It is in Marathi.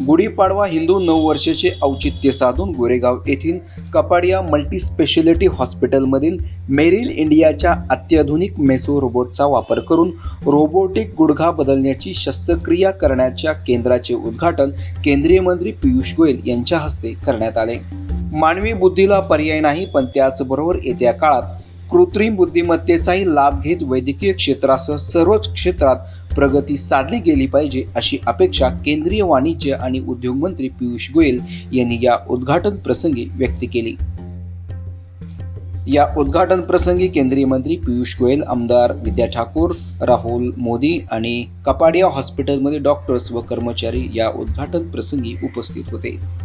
गुढीपाडवा हिंदू नऊ वर्षाचे औचित्य साधून गोरेगाव येथील कपाडिया मल्टीस्पेशालिटी हॉस्पिटलमधील मेरिल इंडियाच्या अत्याधुनिक मेसो रोबोटचा वापर करून रोबोटिक गुडघा बदलण्याची शस्त्रक्रिया करण्याच्या केंद्राचे उद्घाटन केंद्रीय मंत्री पियुष गोयल यांच्या हस्ते करण्यात आले. मानवी बुद्धीला पर्याय नाही पण त्याचबरोबर येत्या काळात कृत्रिम बुद्धिमत्तेचाही लाभ घेत वैद्यकीय क्षेत्रासह सर्वच क्षेत्रात प्रगती साधली गेली पाहिजे अशी अपेक्षा केंद्रीय वाणिज्य आणि उद्योग मंत्री पियुष गोयल यांनी या उद्घाटन प्रसंगी व्यक्त केली. या उद्घाटन प्रसंगी केंद्रीय मंत्री पियुष गोयल आमदार विद्या ठाकूर राहुल मोदी आणि कपाडिया हॉस्पिटलमध्ये डॉक्टर्स व कर्मचारी या उद्घाटन प्रसंगी उपस्थित होते.